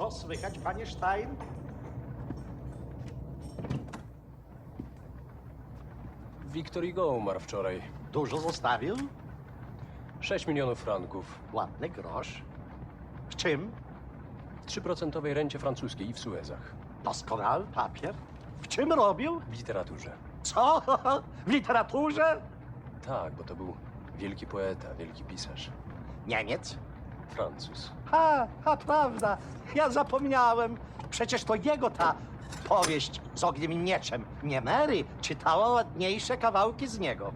Co słychać, panie Stein? Wiktor Hugo umarł wczoraj. Dużo zostawił? 6 milionów franków. Ładny grosz. W czym? W 3% rencie francuskiej i w Suezach. Doskonały papier. W czym robił? W literaturze. Co? W literaturze? Tak, bo to był wielki poeta, wielki pisarz. Niemiec? Francuz. Ha, ha, prawda. Ja zapomniałem. Przecież to jego ta powieść z ogniem i mieczem. Nie Mary czytała ładniejsze kawałki z niego.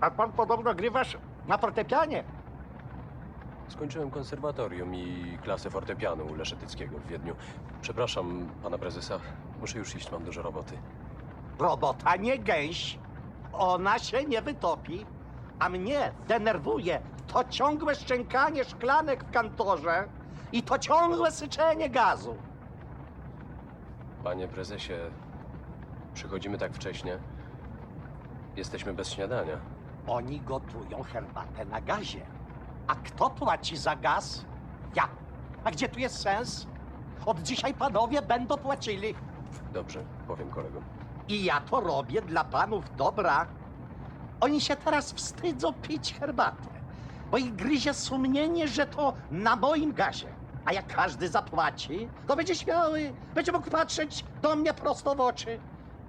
A pan podobno grywasz na fortepianie. Skończyłem konserwatorium i klasę fortepianu u Leszetyckiego w Wiedniu. Przepraszam pana prezesa, muszę już iść, mam dużo roboty. Robota nie gęś. Ona się nie wytopi. A mnie denerwuje to ciągłe szczękanie szklanek w kantorze i to ciągłe syczenie gazu. Panie prezesie, przychodzimy tak wcześnie. Jesteśmy bez śniadania. Oni gotują herbatę na gazie. A kto płaci za gaz? Ja. A gdzie tu jest sens? Od dzisiaj panowie będą płacili. Dobrze, powiem kolegom. I ja to robię dla panów dobra. Oni się teraz wstydzą pić herbatę, bo ich gryzie sumienie, że to na moim gazie. A jak każdy zapłaci, to będzie śmiały, będzie mógł patrzeć do mnie prosto w oczy.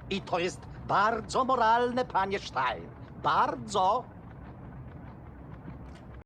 I to jest bardzo moralne, panie Stein. Bardzo.